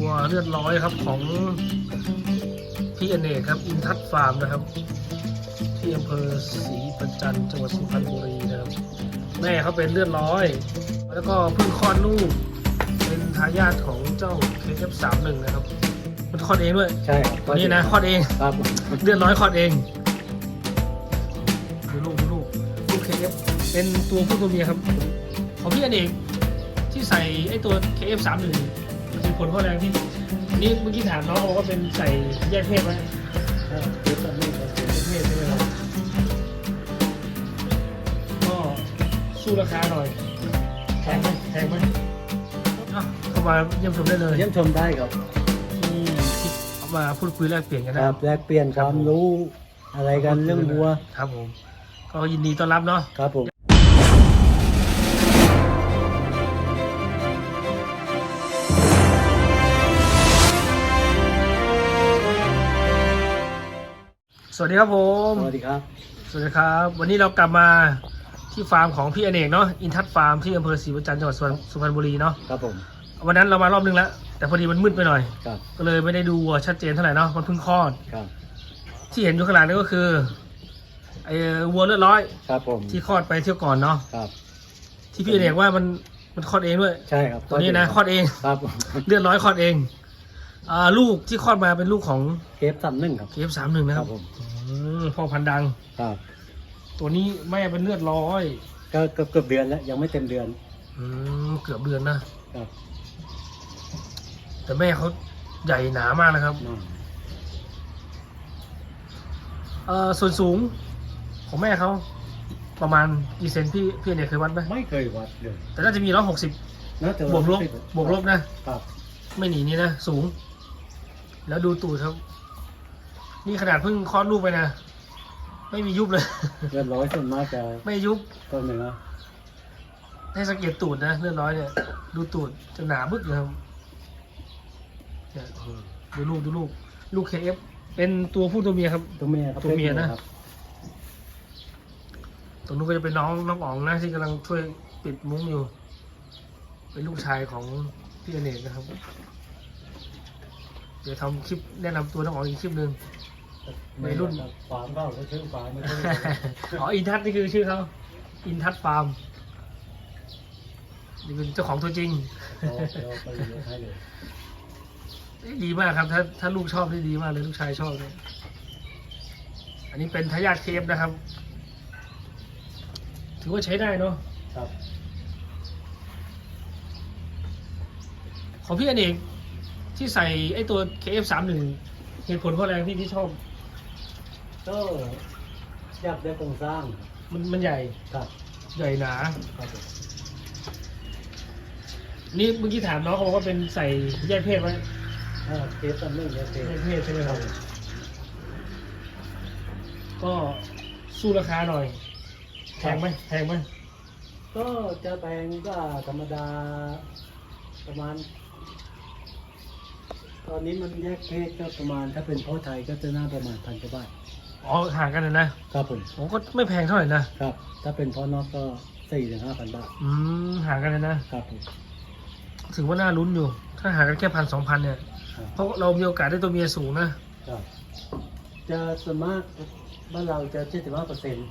วัวเลือดร้อยครับของพี่อเนกครับ อินทัศน์ฟาร์มนะครับ ที่อำเภอศรีประจันจังหวัดสุพรรณบุรีนะครับ แม่เขาเป็นเลือดร้อย แล้วก็เพิ่งคลอดลูก เป็นทายาทของเจ้า KF31 นะครับ มันคลอดเองด้วย ใช่ครับตัวนี้นะคลอดเอง ครับเลือดร้อยคลอดเองดูลูกดูลูกลูก KF เป็นตัวผู้ตัวเมียครับ ของพี่อเนกที่ใส่ไอ้ตัว KF31 มันเป็น ผลข้อแรงที่นี่เมื่อกี้ถามน้องบอกว่าเป็นใส่แยกเพศไหมเดี๋ยวจะมีครับแยกเพศใช่ไหมครับก็สู้ราคาหน่อยแพงไหมแพงไหมเอ้าเข้ามาเยี่ยมชมได้เลยเยี่ยมชมได้ครับที่เข้ามาพูดคุยแลกเปลี่ยนกันคนะรับแลกเปลี่ยนความรู้อะไรกันเรื่องวัว ครับผม ก็ยินดีต้อนรับเนาะ ครับผม วัสดีครับผม สวัสดีครับ สวัสดีครับ วันนี้เรากลับมาที่ฟาร์มของพี่อเนกเนาะ อินทัศน์ฟาร์มที่อำเภอศรีประจันทร์จังหวัดสุพรรณสุพรรณบุรีเนาะ ครับผม วันนั้นเรามารอบนึงแล้ว แต่พอดีมันมืดไปหน่อย ครับ ก็เลยไม่ได้ดูวัวชัดเจนเท่าไหร่เนาะ มันเพิ่งคลอด ครับ ที่เห็นอยู่ข้างหลังนี่ก็คือไอ้วัวเลือดร้อย ครับผม ที่คลอดไปเที่ยวก่อนเนาะ ครับ ที่พี่อเนกว่ามันมันคลอดเองด้วย ใช่ครับ ตัวนี้นะคลอดเอง ครับ เลือดร้อยคลอดเองอ่าลูกที่คลอดมาเป็นลูกของเคฟสามหนึ่งครับเคฟสามหนึ่งนะคครัรับบผมอื มพ่อพันธุ์ดัง ครับตัวนี้แม่เป็นเลือดร้อย ก็เกือบเกือบเดือนแล้วยังไม่เต็มเดือนอืมเกือบเดือนนะ ครับแต่แม่เขาใหญ่หนามากนะครับ นั่นเอ่อส่วนสูงของแม่เขาประมาณกี่เซนพี่พี่เนี่ยเคยวัดไหมไม่เคยวัดเลยแต่น่าจะมีร้อยหกสิบน่าจะบวกลบสิบวกลบนะ ครับไม่หนีนี่นะ สูง แล้วดูตูดครับ นี่ขนาดเพิ่งคลอดลูกไปนะ ไม่มียุบเลย เลือดร้อยส่วนมากจะไม่ยุบต้นเนื้อให้สังเกตตูดนะเลือดร้อยเนี่ย ดูตูดจะหนาบึกเลยครับเนี่ยเออดูลูกดูลูก ลูกเคฟเป็นตัวผู้ตัวเมียครับ ตัวเมียครับตัวเมียนะ ครับตรงนู้นก็จะเป็นน้องน้องอ๋องนะที่กำลังช่วยปิดมุ้งอยู่ เป็นลูกชายของพี่อเนกนะครับ เดี๋ยวทำคลิปแนะนำตัวน้องอ๋องอีกคลิปหนึ่ง วัยรุ่น ฟาร์มเขาเขาชื่อฟาร์มไม่ใช่อ๋ออินทัศน์นี่คือชื่อเขาอินทัศน์ฟาร์มนี่เป็นเจ้าของตัวจริง เราเราไปยกให้เลยดีมากครับ ถ้าถ้าลูกชอบนี่ดีมากเลยลูกชายชอบเลยอันนี้เป็นทายาทเคฟนะครับ ถือว่าใช้ได้เนาะครับของพี่อเนกที่ใส่ไอ้ตัว KF31 เหตุผลเพราะอะไรพี่ที่ชอบ ก็อยากได้โครงสร้างมันมันใหญ่ครับใหญ่หนา ครับผมนี่เมื่อกี้ถามน้องเขาบอกว่าเป็นใส่แยกเพศไหมอ่าเคสตำหนึ่งเนี่ยเคสแยกเพศใช่ไหมครับ ก็สู้ราคาหน่อยแพงไหมแพงไหมก็จะแพงก็ธรรมดาประมาณ ตอนนี้มันแยกเพศก็ประมาณ ถ้าเป็นพ่อไทยก็จะน่าประมาณพันกว่าบาท อ๋อห่างกันเลยนะครับผมผมก็ไม่แพงเท่าไหร่นะครับ ถ้าเป็นพ่อนอกก็สี่ถึงห้าพันบาทอืมห่างกันเลยนะครับผมถือว่าน่าลุ้นอยู่ ถ้าห่างกันแค่พันสองพันเนี่ย ครับเพราะเรามีโอกาสได้ตัวเมียสูงนะครับ จะส่วนมากบ้านเราจะเจ็ดสิบห้าเปอร์เซ็นต์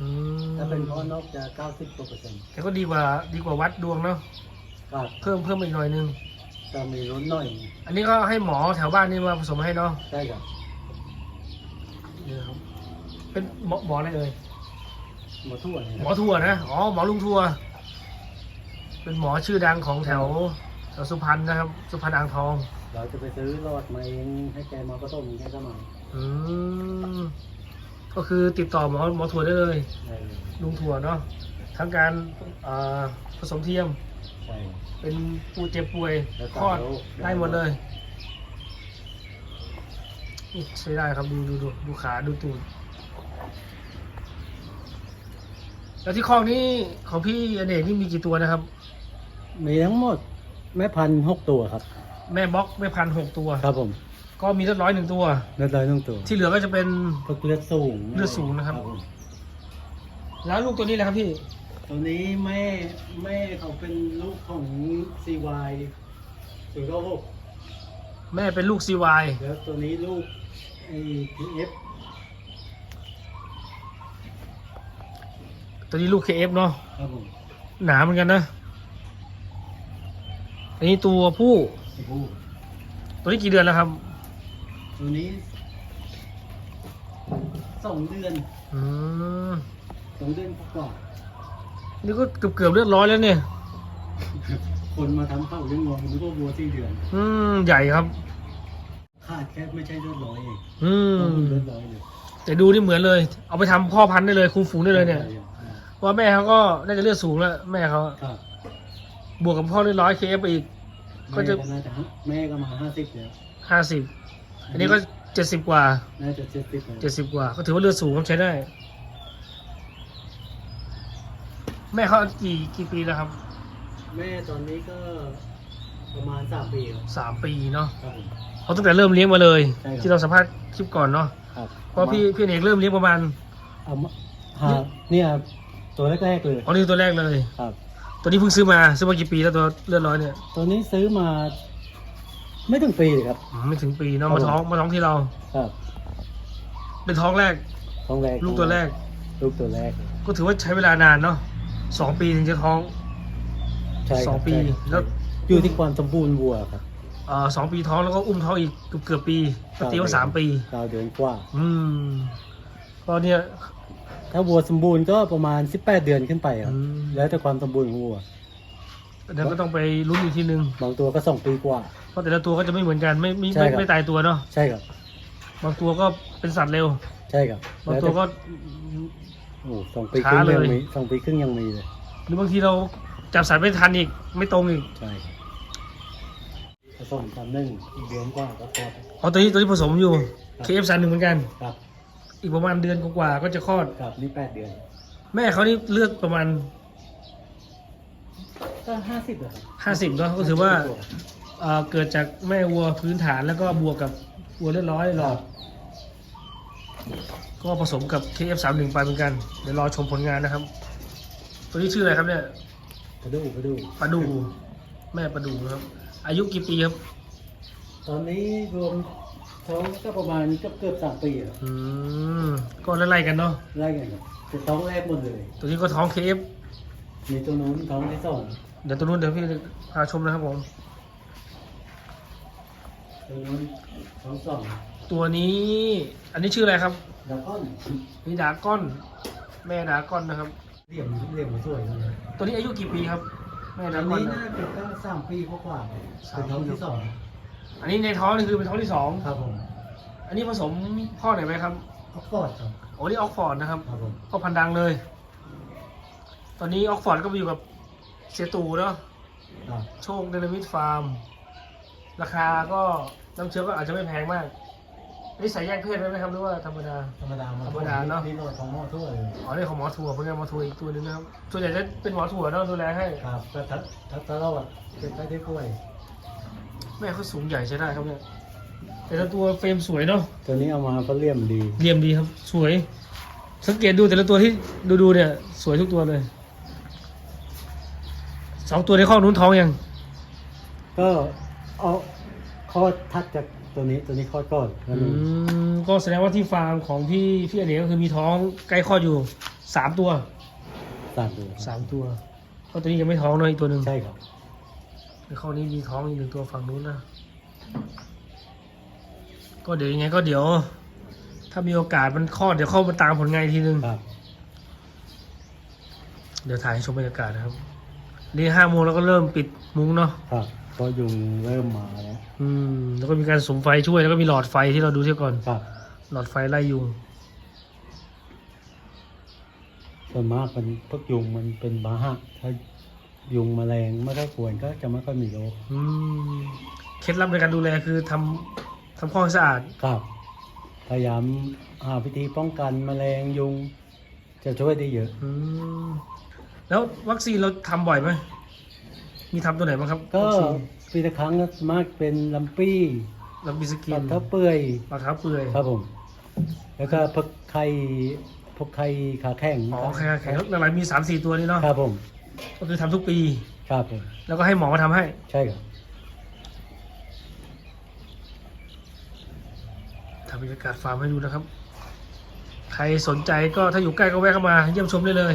อืมถ้าเป็นพ่อนอกจะเก้าสิบกว่าเปอร์เซ็นต์แต่ก็ดีกว่าดีกว่าวัดดวงเนาะครับเพิ่มเพิ่มอีกหน่อยนึง จะมีลุ้นหน่อยอันนี้ก็ให้หมอแถวบ้านนี่มาผสมให้เนาะใช่ครับ นี่นะครับ เป็นหมอหมออะไรเอ่ยหมดทั่วเลยหมอทัวร์นะอ๋อหมอลุงทัวร์เป็นหมอชื่อดังของแถวแถวสุพรรณนะครับ สุพรรณอ่างทอง เราจะไปซื้อรอดมาเองให้แกมาผสมแกก็มาอืมก็คือติดต่อหมอหมอทัวร์ได้เลย ใช่ลุงทัวร์เนาะทั้งการอ่าผสมเทียม ใช่ เป็นปูเจ็บป่วยแล้วก็คลอดโรคได้หมดเลยนี่ ใช้ได้ครับดูดูดูดูขาดูตูดแล้วที่คลองนี้ของพี่อเนกนี่มีกี่ตัวนะครับ มีทั้งหมดแม่พันธุ์หกตัวครับ แม่บล็อกแม่พันหกตัว ครับผม ก็มีเลือดร้อยหนึ่งตัวเลือดร้อยทั้งตัว ที่เหลือก็จะเป็นพวกเลือดสูงเลือดสูงนะครับผมแล้วลูกตัวนี้แหละครับพี่ ตัวนี้แม่แม่เขาเป็นลูกของ CY ศูนย์เก้าหกแม่เป็นลูก CY แล้วตัวนี้ลูก ไอ้พีเอฟตัวนี้ลูก KF เนาะครับผมหนาเหมือนกันนะ อันนี้ตัวผู้ ไอ้ผู้ตัวนี้กี่เดือนแล้วครับตัวนี้สองเดือนอืมสองเดือนกว่านี่ก็เกือบเกือบๆเลือดร้อยแล้วเนี่ยคนมาทำเข้าเลี้ยงวัวมันก็วัวสี่เดือน อืม ใหญ่ครับขาดแค่ไม่ใช่เลือดร้อยเองอืต้องมเลือดร้อยเลยแต่ดูนี่เหมือนเลย เอาไปทำพ่อพันธุ์ได้เลยคุมฝูงได้เลยเนี่ยเพราะว่าแม่เขาก็น่าจะเลือดสูงแล้วแม่เขาครับบวกกับพ่อเลือดร้อยเคฟไปอีก ก็แม่จะก็น่าจะแม่ก็มาห้าสิบแล้วห้าสิบอันนี้ก็เจ็ดสิบกว่าน่าจะเจ็ดสิบแล้วเจ็ดสิบกว่า ก็ถือว่าเลือดสูงครับใช้ได้ แม่เขากี่กี่ปีแล้วครับ แม่ตอนนี้ก็ ประมาณสามปีครับสามปีเนาะครับผม เขาตั้งแต่เริ่มเลี้ยงมาเลย ใช่ครับ ที่เราสัมภาษณ์คลิปก่อนเนาะครับเพราะพี่พี่เอกเริ่มเลี้ยงประมาณเอามาหาเนี่ยตัวแรกๆเลย อ๋อนี่ตัวแรกเลย ครับ ตัวนี้เพิ่งซื้อมาซื้อมากี่ปีแล้วตัวเลือดร้อยเนี่ยตัวนี้ซื้อมา ไม่ถึงปีเลยครับ อืมไม่ถึงปีเนาะครับมาท้องมาท้องที่เรา ครับเป็นท้องแรก ท้องแรกลูกตัวแรก ลูกตัวแรกก็ถือว่าใช้เวลานานเนาะสองปีถึงจะท้องใช่ครับสองปี ใช่ครับแล้ว อยู่ที่ความสมบูรณ์วัวครับเอ่อสองปีท้องแล้วก็อุ้มท้องอีกเกือบเกือบปีก็ตีว่าสามปีเก้าเดือนกว่า อืมก็เนี่ย ถ้าวัวสมบูรณ์ก็ประมาณ18เดือนขึ้นไปครับ อืม แล้วแต่ความสมบูรณ์ของวัว เดี๋ยวก็ต้องไปลุ้นอีกทีนึงบางตัวก็สองปีกว่า เพราะแต่ละตัวก็จะไม่เหมือนกันไม่ไม่ใช่ไม่ครับ ไม่ตายตัวเนาะใช่ครับ บางตัวก็เป็นสัตว์เร็ว ใช่ครับบางตัวก็ โอ้สองปีครึ่งช้าเลย ยังมีสองปีครึ่งยังมีเลย หรือบางทีเราจับสัตว์ไม่ทันอีกไม่ตรงอีก ใช่ครับผ สมกันหนึ่งอีกเดือนกว่าก็คลอดอ๋อตัวนี้ตัวนี้ผสมอยู่ครับ KF สามหนึ่งเหมือนกัน ครับอีกประมาณเดือนกว่าๆก็จะคลอด ครับนี่แปดเดือน แม่เขานี่เลือดประมาณก็ห้าสิบเหรอครับห้าสิบเนาะก็ถือว่าเอ่อเกิดจากแม่วัวพื้นฐานแล้วก็บวกกับวัวเลือดร้อยหลอด ก็ผสมกับ KF สามหนึ่งไปเหมือนกัน เดี๋ยวรอชมผลงานนะครับ ตัวนี้ชื่ออะไรครับเนี่ย กระดูกกระดูกปลาดู แม่ปลาดูนะครับ อายุกี่ปีครับ ตอนนี้รวมท้องก็ประมาณเกือบเกือบสามปีอะอืมก็ไล่ๆกันเนาะไล่กันครับแต่ท้องแรกหมดเลยตัวนี้ก็ท้อง KF มีตัวนู้นท้องที่สองเดี๋ยวตัวนู้นเดี๋ยวพี่พาชมนะครับผม ตัวนู้นท้องสองตัวนี้อันนี้ชื่ออะไรครับดาก้อนนี่ดราก้อน แม่ดราก้อนนะครับ เหลี่ยมเหลี่ยมมันสวยเลยตัวนี้อายุกี่ปีครับ แม่ดอัรานก้อนนี้นะน่าจะตั้งสามปีกว่าๆสามเป็นปีท้องที่สองอันนี้ในท้องนี่คือเป็นท้องที่สองครับผมอันนี้ผสมพ่อไหนไหมครับออกฟอร์ดครับโอ้นี่ออกฟอร์ดนะครับ ครับผมก็พันดังเลย ตอนนี้ออกฟอร์ดก็ไปอยู่กับเสียตูเนาะ ครับโชคเดนามิดฟาร์ม ราคาก็น้ำเชื้อก็อาจจะไม่แพงมากอั นนี้ใส่แยกเพศไว้ไหมครับหรือว่าธรรมดา ธรรมดาธรรมดาเนอะ นี่โรยของหม้อทั่วเลยอ๋อนี่ของหมอถั่วเพื่อนหมอถั่วอีกตัวหนึงนะครับส่วนใหญ่จะเป็นหมอถั่วเนาะดูแลให้ ครับก็ทัดทัดตลอดเป็นไปได้ป่วย แม่เขาสูงใหญ่ใช้ได้ครับเนี่ยแต่ละตัวเฟรมสวยเนาะตัวนี้เอามาก็เลี่ยมดีเรียมดีครับ สวย สังเกตดูแต่ละตัวที่ดูดูๆเนี่ย สวยทุกตัวเลยสองตัวในข้อนู้นท้องยังก็เอาคลอดทัดจาก ตัวนี้ตัวนี้คลอดก่อนแล้วอืนู้นมก็แสดงว่าที่ฟาร์มของพี่พี่อเนกก็คือมีท้องใกล้คลอดอยู่สามตัวสามตัวสามตัวก็ตัวนี้ยังไม่ท้องเลยอีกตัวหนึ่งใช่ครับ ในข้อนี้มีท้องอีกหนึ่งตัวฝั่งนู้นนะก็เดี๋ยวยังไงก็เดี๋ยว ถ้ามีโอกาสมันคลอดเดี๋ยวเข้ามาตามผลงานอีกทีนึง ครับ เดี๋ยวถ่ายให้ชมบรรยากาศนะครับ นี่ห้าโมงแล้วก็เริ่มปิดมุ้งเนาะครับก็ยุงเริ่มมาแล้วอืม แล้วก็มีการสมไฟช่วยแล้วก็มีหลอดไฟที่เราดูเที่ยวก่อน ครับหลอดไฟไล่ยุง ส่วนมากมันพวกยุงมันเป็นบาหะถ้ายุงแมลงไม่ค่อยควรก็จะไม่ค่อยมีโรคอืม เคล็ดลับในการดูแลคือทำทำข้อให้สะอาด ครับ พยายามหาวิธีป้องกันแมลงยุง จะช่วยได้เยอะ อืม แล้ววัคซีนเราทำบ่อยไหมมีทำตัวไหนบ้างครับก็วัคซีนปีละครั้งก็มากเป็นลำปี้ลำปีสกิปันดเท้าเปื่อยปลาเท้าเปื่อยครับผม แล้วก็พวกไข่พวกไข่ขาแข็งอ๋อแข็งแข็งหลายๆมีสามสี่ตัวนี่เนาะครับผมก็คือทำทุกปี ครับผมแล้วก็ให้หมอมาทำให้ ใช่ครับบรรยากาศฟาร์มให้ดูนะครับ ใครสนใจก็ถ้าอยู่ใกล้ก็แวะเข้ามาเยี่ยมชมได้เลย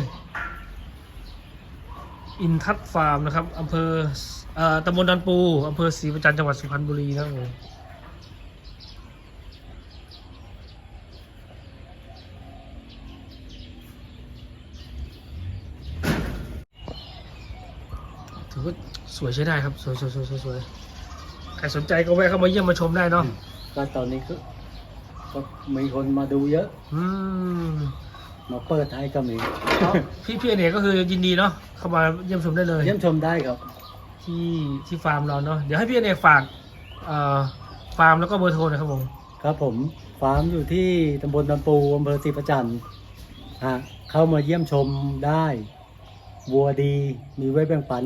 อินทัศน์ฟาร์มนะครับอำเภอเอ่อตำบลดอนปูอำเภอศรีประจันทร์จังหวัดสุพรรณบุรีนะครับผมถือว่าสวยใช้ได้ครับสวยสวยสวยสวยสวยใครสนใจก็แวะเข้ามาเยี่ยมมาชมได้เนาะก็ตอนนี้ก็ก็มีคนมาดูเยอะ อืม มาเปิดให้ก็มีพี่พี่อเนกก็คือยินดีเนาะเข้ามาเยี่ยมชมได้เลย เยี่ยมชมได้ครับ ที่ที่ฟาร์มเราเนาะเดี๋ยวให้พี่อเนกฝากเอ่อฟาร์มแล้วก็เบอร์โทรหนะครับผมครับผมฟาร์มอยู่ที่ตำบลลำปูอำเภอศรีประจันทร์ฮะเข้ามาเยี่ยมชมได้วัวดีมีไว้แบ่งปัน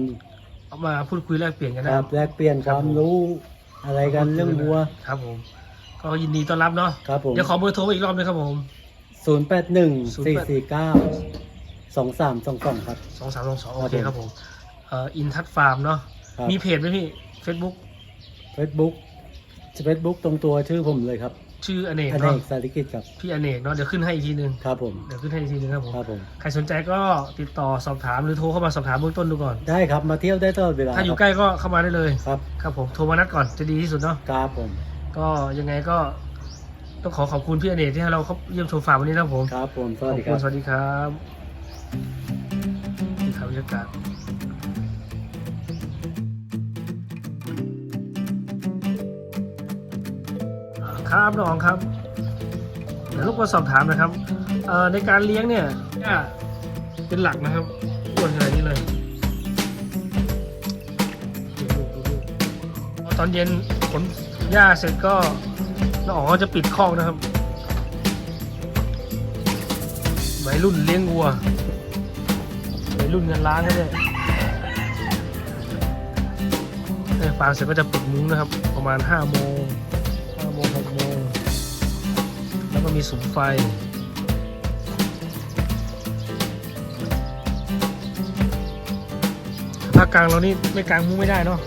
เอามาพูดคุยแลกเปลี่ยนกันคนะรับแลกเปลี่ยนความรู้อะไรกันเรื่องวัวครับผม ก็ยินดีต้อนรับเนาะครับผมเดี๋ยวขอเบอร์โทรอีกรอบนึงครับผม ศูนย์แปดหนึ่งสี่สี่เก้าสองสามสองสองครับ สองสามสองสองครับโอเคครับผมเอ่ออินทัศฟาร์มเนาะครับ มีเพจไหมพี่ Facebook เฟซบุ๊กเฟซบุ๊กตรงตัวชื่อผมเลยครับชื่ออเนกอเนเนาะกสาริกิจครับพี่อเนกเนาะเดี๋ยวขึ้นให้อีกทีนึงครับผมเดี๋ยวขึ้นให้อีกทีนึงครับผมครับผม ใครสนใจก็ติดต่อสอบถามหรือโทรเข้ามาสอบถามเบื้องต้นดูก่อน ได้ครับมาเที่ยวได้ตลอดเวลาถ้าอยู่ครับใกล้ก็เข้ามาได้เลย ครับครับผมโทรมานัดก่อนจะดีที่สุดเนาะครับผม ก็ยังไงก็ ต้องขอขอบคุณพี่อเนกที่ให้เราเข้าเยี่ยมชมฟาร์มวันนี้นะครับผมครับผมสขวัอสบดีคคุรัณบ สวัสดีครับที่ข่าวบรรยากาศครับน้องครับเดี๋ยวลูกมาสอบถามนะครับเอ่อในการเลี้ยงเนี่ยหญ้าเป็นหลักนะครับอ้วนขนาดนี้เลยดูลูกดูลูกพอตอนเย็นขนหญ้าเสร็จก็ น้องอ๋อจะปิดคอกนะครับวัยรุ่นเลี้ยงวัววัยรุ่นเงินล้านก็เลยได้ฟางเสร็จก็จะปิดมุ้งนะครับ ประมาณห้าโมงห้าโมงหกโมงแล้วก็มีสุมไฟภาคกลางเรานี่ไม่กลางมุ้งไม่ได้เนาะ